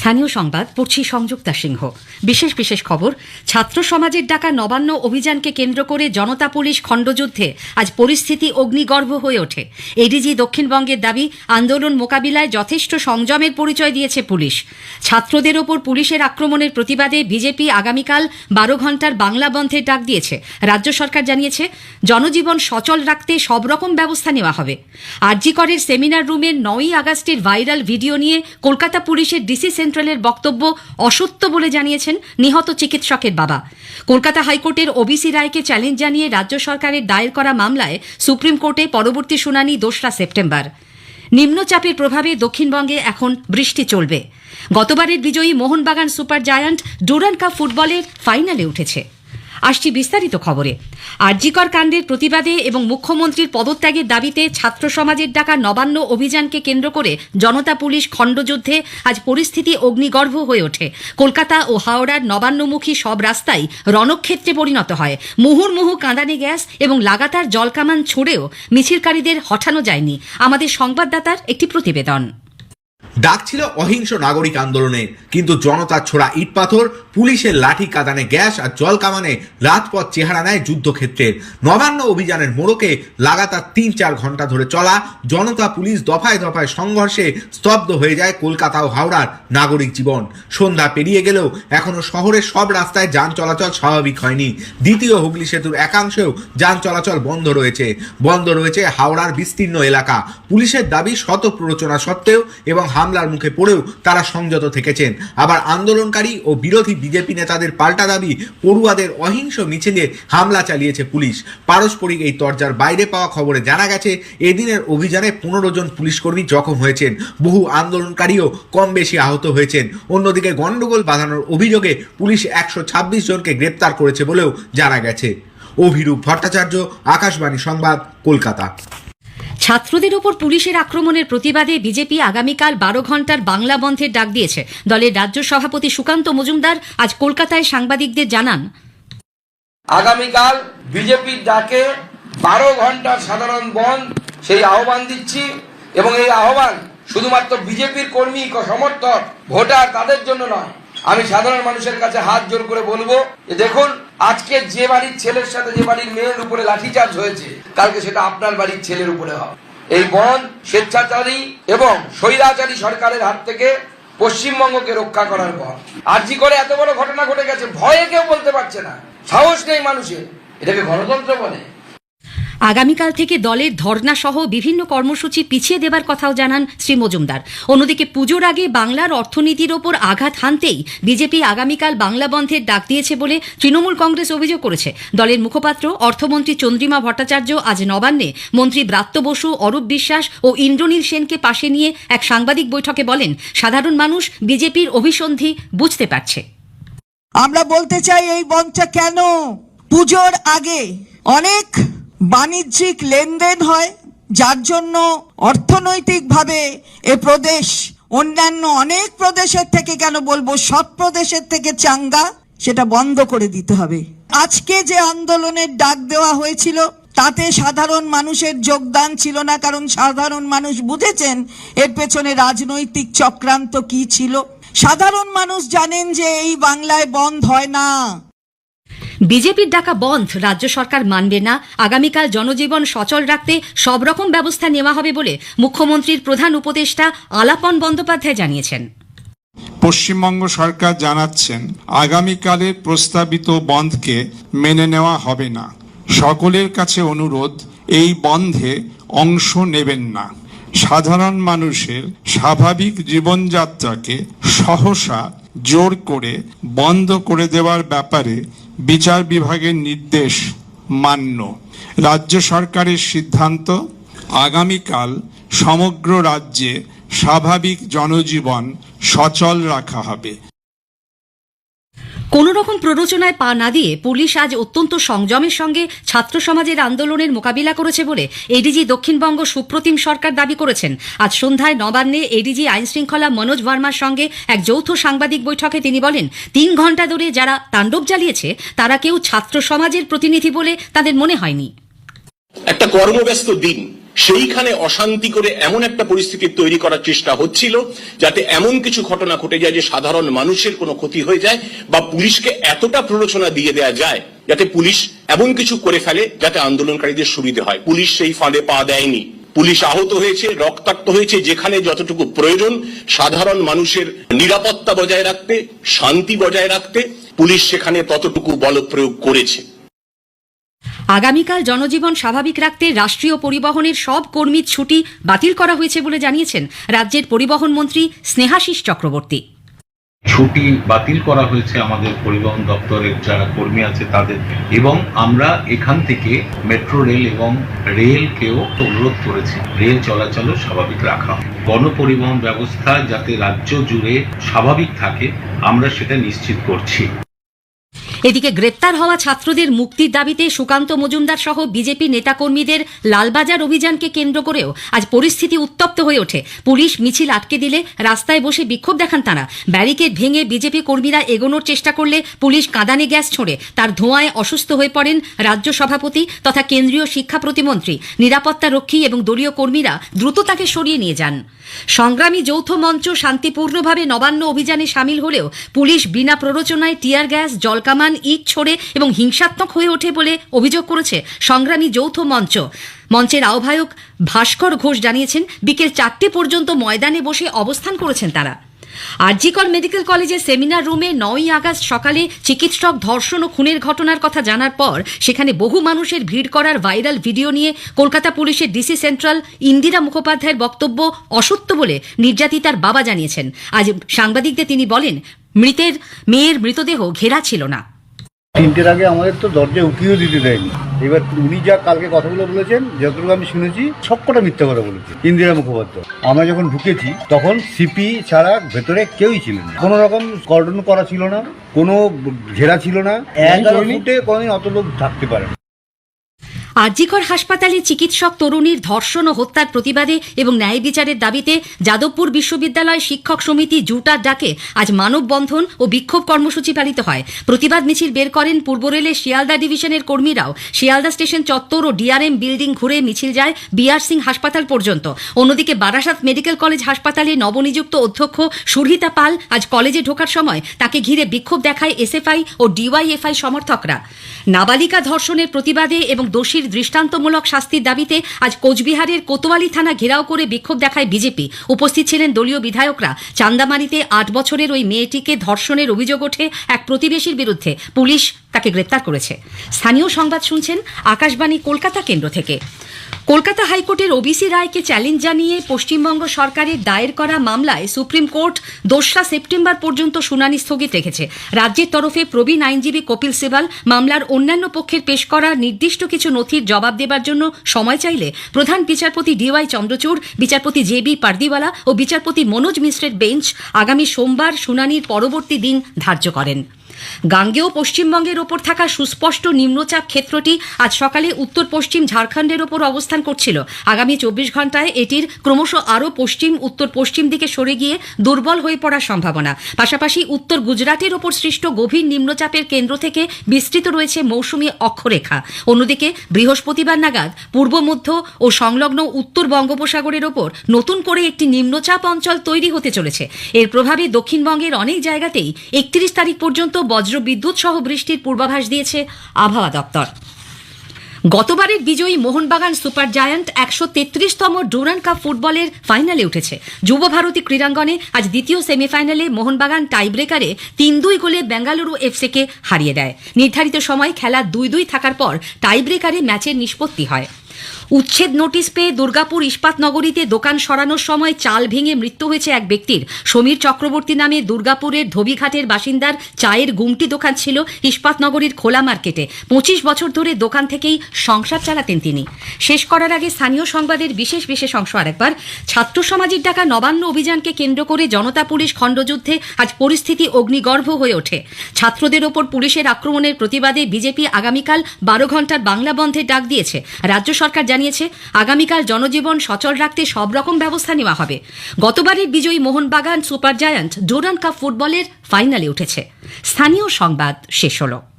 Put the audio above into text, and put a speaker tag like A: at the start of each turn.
A: স্থানীয় সংবাদ, পড়ছি সংযুক্তা সিংহ। বিশেষ বিশেষ খবর, ছাত্র সমাজের ডাকা নবান্ন অভিযানকে কেন্দ্র করে জনতা পুলিশ খণ্ডযুদ্ধে আজ পরিস্থিতি অগ্নিগর্ভ হয়ে ওঠে। এডিজি দক্ষিণবঙ্গের দাবি, আন্দোলন মোকাবিলায় যথেষ্ট সংযমের পরিচয় দিয়েছে পুলিশ। ছাত্রদের ওপর পুলিশের আক্রমণের প্রতিবাদে বিজেপি আগামীকাল বারো ঘণ্টার বাংলা বন্ধের ডাক দিয়েছে। রাজ্য সরকার জানিয়েছে, জনজীবন সচল রাখতে সব রকম ব্যবস্থা নেওয়া হবে। আরজি করের সেমিনার রুমের নয়ই আগস্টের ভাইরাল ভিডিও নিয়ে কলকাতা পুলিশের ডিসি সেন্ট্রালের বক্তব্য অসত্য বলে জানিয়েছেন নিহত চিকিৎসকের বাবা। কলকাতা হাইকোর্টের ওবিসি রায়কে চ্যালেঞ্জ জানিয়ে রাজ্য সরকারের দায়ের করা মামলায় সুপ্রিম কোর্টে পরবর্তী শুনানি দোসরা সেপ্টেম্বর। নিম্নচাপের প্রভাবে দক্ষিণবঙ্গে এখন বৃষ্টি চলবে। গতবারের বিজয়ী Mohun Bagan super giant Durand cup ফুটবলের ফাইনালে উঠেছে। আসছি বিস্তারিত খবরে। আরজিকর কাণ্ডের প্রতিবাদে এবং মুখ্যমন্ত্রীর পদত্যাগের দাবিতে ছাত্র সমাজের ডাকা নবান্ন অভিযানকে কেন্দ্র করে জনতা পুলিশ খণ্ডযুদ্ধে আজ পরিস্থিতি অগ্নিগর্ভ হয়ে ওঠে। কলকাতা ও হাওড়ার নবান্নমুখী সব রাস্তাই রণক্ষেত্রে পরিণত হয়। মুহুর্মুহু কাঁদানে গ্যাস এবং লাগাতার জলকামান ছুড়েও মিছিলকারীদের হঠানো যায়নি। আমাদের সংবাদদাতার একটি প্রতিবেদন।
B: ডাক ছিল অহিংস নাগরিক আন্দোলনের কিন্তু জনতার ছোড়া ইট পাথর, পুলিশের লাঠি কাদানে গ্যাস আর জল কামানে রাজপথ চেহারা নেয় যুদ্ধক্ষেত্রের নবান্ন অভিযানের মোড়কে লাগাতার তিন চার ঘণ্টা ধরে চলা, জনতা পুলিশ দফায় দফায় সংঘর্ষে স্তব্ধ হয়ে যায় কলকাতা ও হাওড়ার নাগরিক জীবন। সন্ধ্যা পেরিয়ে গেলেও এখনও শহরের সব রাস্তায় যান চলাচল স্বাভাবিক হয়নি। দ্বিতীয় হুগলি সেতুর একাংশেও যান চলাচল বন্ধ রয়েছে। বন্ধ রয়েছে হাওড়ার বিস্তীর্ণ এলাকা। পুলিশের দাবি শত প্ররোচনা সত্ত্বেও এবং হামলার মুখে পড়েও তারা সংযত থেকেছেন। আবার আন্দোলনকারী ও বিরোধী বিজেপি নেতাদের পাল্টা দাবি, পড়ুয়াদের অহিংস মিছিলে হামলা চালিয়েছে পুলিশ। পারস্পরিক এই তরজার বাইরে পাওয়া খবরে জানা গেছে, এদিনের অভিযানে পনেরো জন পুলিশকর্মী জখম হয়েছেন। বহু আন্দোলনকারীও কম বেশি আহত হয়েছেন। অন্যদিকে গন্ডগোল বাঁধানোর অভিযোগে পুলিশ একশো ছাব্বিশ জনকে গ্রেপ্তার করেছে বলেও জানা গেছে। অভিরূপ ভট্টাচার্য, আকাশবাণী সংবাদ, কলকাতা।
A: ছাত্রদের ওপর পুলিশের আক্রমণের প্রতিবাদে বিজেপি আগামীকাল বারো ঘণ্টার বাংলা বন্ধের ডাক দিয়েছে। দলের রাজ্য সভাপতি সুকান্ত মজুমদার আজ কলকাতায় সাংবাদিকদের জানান।
C: আগামীকাল বিজেপির ডাকে বারো ঘণ্টার সাধারণ বন্ধ, সেই আহ্বান দিচ্ছি এবং এই আহ্বান শুধুমাত্র বিজেপির কর্মী, সমর্থক, ভোটার তাদের জন্য নয় আমি সাধারণ মানুষের কাছে হাত জোর করে বলব, যে দেখুন, আজকে যে বাড়ির ছেলের সাথে যে বাড়ির মেয়ের উপরে লাঠিচার্জ হয়েছে, কালকে সেটা আপনার বাড়ির ছেলের উপরে হবে। এই বন, স্বেচ্ছাচারী এবং স্বৈরাচারী সরকারের হাত থেকে পশ্চিমবঙ্গকে রক্ষা করার পর। আর জি করে এত বড় ঘটনা ঘটে গেছে, ভয়ে কেউ বলতে পারছে না। সাহস নেই মানুষের। এটাকে গণতন্ত্র বলে।
A: আগামীকাল থেকে দলের ধর্না সহ বিভিন্ন কর্মসূচি পিছিয়ে দেবার কথাও জানান শ্রী মজুমদার। অন্যদিকে পুজোর আগে বাংলার অর্থনীতির ওপর আঘাত হানতেই বিজেপি আগামীকাল বাংলা বন্ধের ডাক দিয়েছে বলে তৃণমূল কংগ্রেস অভিযোগ করেছে। দলের মুখপাত্র, অর্থমন্ত্রী চন্দ্রিমা ভট্টাচার্য আজ নবান্নে মন্ত্রী ব্রাত্য বসু, অরূপ বিশ্বাস ও ইন্দ্রনীল সেনকে পাশে নিয়ে এক সাংবাদিক বৈঠকে বলেন, সাধারণ মানুষ বিজেপির অভিসন্ধি বুঝতে পারছে।
D: আমরা বলতে চাই এই বনটা কেন? পুজোর আগে অনেক বাণিজ্যিক লেনদেন হয়, যার জন্য অর্থনৈতিকভাবে এ প্রদেশ, অন্যান্য অনেক প্রদেশের থেকে কেন বলব, সব প্রদেশের থেকে চাঙ্গা, সেটা বন্ধ করে দিতে হবে। আজকে যে আন্দোলনের ডাক দেওয়া হয়েছিল, তাতে সাধারণ মানুষের যোগদান ছিল না, কারণ সাধারণ মানুষ বুঝেছেন এর পেছনে রাজনৈতিক চক্রান্ত কি ছিল। সাধারণ মানুষ জানেন যে এই বাংলায় বন্ধ হয় না।
A: বিজেপির ডাকা বন্ধ, রাজ্য সরকার মানবে না। আগামীকাল জনজীবন সচল রাখতে সব রকম ব্যবস্থা নেওয়া হবে বলে মুখ্যমন্ত্রীর প্রধান উপদেষ্টা আলাপন বন্দ্যোপাধ্যায় জানিয়েছেন।
E: পশ্চিমবঙ্গ সরকার জানাচ্ছেন আগামীকালের প্রস্তাবিত বন্ধকে মেনে নেওয়া হবে না। সকলের কাছে অনুরোধ, এই বন্ধে অংশ নেবেন না। সাধারণ মানুষের স্বাভাবিক জীবনযাত্রাকে সহসা জোর করে বন্ধ করে দেওয়ার ব্যাপারে বিচার বিভাগের নির্দেশ মান্য। রাজ্য সরকারের সিদ্ধান্ত, আগামীকাল সমগ্র রাজ্যে স্বাভাবিক জনজীবন সচল রাখা হবে।
A: কোন রকম প্ররোচনায় পা না দিয়ে পুলিশ আজ অত্যন্ত সংযমের সঙ্গে ছাত্র সমাজের আন্দোলনের মোকাবিলা করেছে বলে এডিজি দক্ষিণবঙ্গ সুপ্রতিম সরকার দাবি করেছেন। আজ সন্ধ্যায় নবান্নে এডিজি আইনশৃঙ্খলা মনোজ ভার্মার সঙ্গে এক যৌথ সাংবাদিক বৈঠকে তিনি বলেন, তিন ঘণ্টা ধরে যারা তাণ্ডব জ্বালিয়েছে তারা কেউ ছাত্র সমাজের প্রতিনিধি বলে তাদের মনে হয়নি।
F: একটা কর্মব্যস্ত দিন। সেইখানে অশান্তি করে এমন একটা পরিস্থিতি তৈরি করার চেষ্টা হচ্ছিল, যাতে এমন কিছু ঘটনা ঘটে যায় যে সাধারণ মানুষের কোনো ক্ষতি হয়ে যায় বা পুলিশকে এতটা প্ররোচনা দিয়ে দেওয়া যায় যাতে পুলিশ এমন কিছু করে ফেলে যাতে আন্দোলনকারীদের সুবিধে হয়। পুলিশ সেই ফাঁদে পা দেয়নি। পুলিশ আহত হয়েছে, রক্তাক্ত হয়েছে, যেখানে যতটুকু প্রয়োজন সাধারণ মানুষের নিরাপত্তা বজায় রাখতে, শান্তি বজায় রাখতে পুলিশ সেখানে ততটুকু বল প্রয়োগ করেছে।
A: আগামীকাল জনজীবন স্বাভাবিক রাখতে রাষ্ট্রীয় পরিবহনের সব কর্মীর ছুটি বাতিল করা হয়েছে বলে জানিয়েছেন রাজ্যের পরিবহন মন্ত্রী স্নেহাশিস চক্রবর্তী।
G: ছুটি বাতিল করা হয়েছে আমাদের পরিবহন দপ্তরের যারা কর্মী আছে তাদের। এবং আমরা এখান থেকে মেট্রো, রেল এবং রেলকেও অনুরোধ করেছি, রেল চলাচলও স্বাভাবিক রাখা। গণপরিবহন ব্যবস্থা যাতে রাজ্য জুড়ে স্বাভাবিক থাকে, আমরা সেটা নিশ্চিত করছি।
A: এদিকে গ্রেপ্তার হওয়া ছাত্রদের মুক্তির দাবিতে সুকান্ত মজুমদার সহ বিজেপি নেতাকর্মীদের লালবাজার অভিযানকে কেন্দ্র করেও আজ পরিস্থিতি উত্তপ্ত হয়ে ওঠে। পুলিশ মিছিল আটকে দিলে রাস্তায় বসে বিক্ষোভ দেখান তারা। ব্যারিকেড ভেঙে বিজেপি কর্মীরা এগোনোর চেষ্টা করলে পুলিশ কাঁদানে গ্যাস ছোড়ে। তার ধোঁয়ায় অসুস্থ হয়ে পড়েন রাজ্য সভাপতি তথা কেন্দ্রীয় শিক্ষা প্রতিমন্ত্রী, নিরাপত্তা রক্ষী এবং দলীয় কর্মীরা দ্রুত তাকে সরিয়ে নিয়ে যান। সংগ্রামী যৌথ মঞ্চ শান্তিপূর্ণভাবে নবান্ন অভিযানে সামিল হলেও পুলিশ বিনা প্ররোচনায় টিয়ার গ্যাস জলকামান ইট ছোড়ে এবং হিংসাত্মক হয়ে ওঠে বলে অভিযোগ করেছে সংগ্রামী যৌথ মঞ্চ। মঞ্চের আহ্বায়ক ভাস্কর ঘোষ জানিয়েছেন, বিকেল চারটে পর্যন্ত ময়দানে বসে অবস্থান করেছেন তারা। আরজিকর মেডিকেল কলেজের সেমিনার রুমে নয়ই আগস্ট সকালে চিকিৎসক ধর্ষণ ও খুনের ঘটনার কথা জানার পর সেখানে বহু মানুষের ভিড় করার ভাইরাল ভিডিও নিয়ে কলকাতা পুলিশের ডিসি সেন্ট্রাল ইন্দিরা মুখোপাধ্যায়ের বক্তব্য অসত্য বলে নির্যাতিতার বাবা জানিয়েছেন। আজ সাংবাদিকদের তিনি বলেন, মৃতের, মেয়ের মৃতদেহ ঘেরা ছিল না।
H: তিনটের আগে আমাদের তো দরজা উঠিয়েও দিতে দেয়নি। এবার উনি যা কালকে কথাগুলো বলেছেন যতটুকু আমি শুনেছি সবকটা মিথ্যা কথা বলেছে ইন্দিরা মুখোপাধ্যায়। আমরা যখন ঢুকেছি তখন সিপি ছাড়া ভেতরে কেউই ছিলেন না। কোনো রকম কর্ডন করা ছিল না কোনো ঘেরা ছিল না এক ফুটে কোনোদিন অত লোক থাকতে পারে না।
A: আরজিকর হাসপাতালে চিকিৎসক তরুণীর ধর্ষণ ও হত্যার প্রতিবাদে এবং ন্যায় বিচারের দাবিতে যাদবপুর বিশ্ববিদ্যালয় শিক্ষক সমিতি জুটার ডাকে আজ মানববন্ধন ও বিক্ষোভ কর্মসূচি পালিত হয়। প্রতিবাদ মিছিল বের করেন পূর্ব রেলের শিয়ালদা ডিভিশনের কর্মীরাও। শিয়ালদা স্টেশন চত্বর ও ডিআরএম বিল্ডিং ঘুরে মিছিল যায় বিআর সিং হাসপাতাল পর্যন্ত। অন্যদিকে বারাসাত মেডিকেল কলেজ হাসপাতালে নবনিযুক্ত অধ্যক্ষ সুরহিতা পাল আজ কলেজে ঢোকার সময় তাকে ঘিরে বিক্ষোভ দেখায় এসএফআই ও ডিওয়াইএফআই সমর্থকরা। নাবালিকা ধর্ষণের প্রতিবাদে এবং দোষীর দৃষ্টান্তমূলক শাস্তির দাবিতে আজ কোচবিহারের কোতোয়ালি থানা ঘেরাও করে বিক্ষোভ দেখায় বিজেপি। উপস্থিত ছিলেন দলীয় বিধায়করা। চান্দামারিতে আট বছরের ওই মেয়েটিকে ধর্ষণের অভিযোগ ওঠে এক প্রতিবেশীর বিরুদ্ধে। পুলিশ তাকে গ্রেপ্তার করেছে। স্থানীয় সংবাদ শুনছেন আকাশবাণী কলকাতা কেন্দ্র থেকে। কলকাতা হাইকোর্টের ওবিসি রায়কে চ্যালেঞ্জ জানিয়ে পশ্চিমবঙ্গ সরকারের দায়ের করা মামলায় সুপ্রিম কোর্ট দোসরা সেপ্টেম্বর পর্যন্ত শুনানি স্থগিত রেখেছে। রাজ্যের তরফে প্রবীণ আইনজীবী কপিল সিবাল মামলার অন্যান্য পক্ষের পেশ করা নির্দিষ্ট কিছু নথির জবাব দেবার জন্য সময় চাইলে প্রধান বিচারপতি ডিওয়াই চন্দ্রচূড়, বিচারপতি জে বি পারদিওয়ালা ও বিচারপতি মনোজ মিশ্রের বেঞ্চ আগামী সোমবার শুনানির পরবর্তী দিন ধার্য করেন। গাঙ্গেয় পশ্চিমবঙ্গের ওপর থাকা সুস্পষ্ট নিম্নচাপ ক্ষেত্রটি আজ সকালে উত্তর পশ্চিম ঝাড়খণ্ডের ওপর অবস্থান করছিল। আগামী চব্বিশ ঘন্টায় এটির ক্রমশ আরও পশ্চিম, উত্তর পশ্চিম দিকে সরে গিয়ে দুর্বল হয়ে পড়ার সম্ভাবনা। পাশাপাশি উত্তর গুজরাটের ওপর সৃষ্ট গভীর নিম্নচাপের কেন্দ্র থেকে বিস্তৃত রয়েছে মৌসুমী অক্ষরেখা। অন্যদিকে বৃহস্পতিবার নাগাদ পূর্ব মধ্য ও সংলগ্ন উত্তর বঙ্গোপসাগরের ওপর নতুন করে একটি নিম্নচাপ অঞ্চল তৈরি হতে চলেছে। এর প্রভাবে দক্ষিণবঙ্গের অনেক জায়গাতেই একত্রিশ তারিখ পর্যন্ত বজ্র বিদ্যুৎ সহ বৃষ্টির পূর্বাভাস দিয়েছে আবহাওয়া দপ্তর। গতবারের বিজয়ী মোহনবাগান সুপার জায়ান্ট একশো তেত্রিশতম ডুরান কাপ ফুটবলের ফাইনালে উঠেছে। যুব ভারতী ক্রীড়াঙ্গনে আজ দ্বিতীয় সেমিফাইনালে মোহনবাগান টাইব্রেকারে তিন দুই গোলে বেঙ্গালুরু এফসিকে হারিয়ে দেয়। নির্ধারিত সময় খেলা দুই দুই থাকার পর টাইব্রেকারে ম্যাচের নিষ্পত্তি হয়। উচ্ছেদ নোটিশ পেয়ে দুর্গাপুর ইস্পাত নগরীতে দোকান সরানোর সময় চাল ভেঙে মৃত্যু হয়েছে এক ব্যক্তির। সমীর চক্রবর্তী নামে দুর্গাপুরের ধোবিঘাটের বাসিন্দার চায়ের গুমটি দোকান ছিল ইস্পাত নগরীর খোলা মার্কেটে। পঁচিশ বছর ধরে দোকান থেকেই সংসার চালাতেন তিনি। শেষ করার আগে স্থানীয় সংবাদের বিশেষ বিশেষ অংশ আরেকবার। ছাত্র সমাজের ডাকা নবান্ন অভিযানকে কেন্দ্র করে জনতা পুলিশ খণ্ডযুদ্ধে আজ পরিস্থিতি অগ্নিগর্ভ হয়ে ওঠে। ছাত্রদের ওপর পুলিশের আক্রমণের প্রতিবাদে বিজেপি আগামীকাল বারো ঘণ্টার বাংলা বন্ধের ডাক দিয়েছে। রাজ্য সরকার জানিয়েছে, আগামীকাল জনজীবন সচল রাখতে সব রকম ব্যবস্থা নেওয়া হবে। গতবারের বিজয়ী Mohun Bagan super giant Durand cup ফুটবলের ফাইনালে উঠেছে। স্থানীয় সংবাদ শেষ হলো।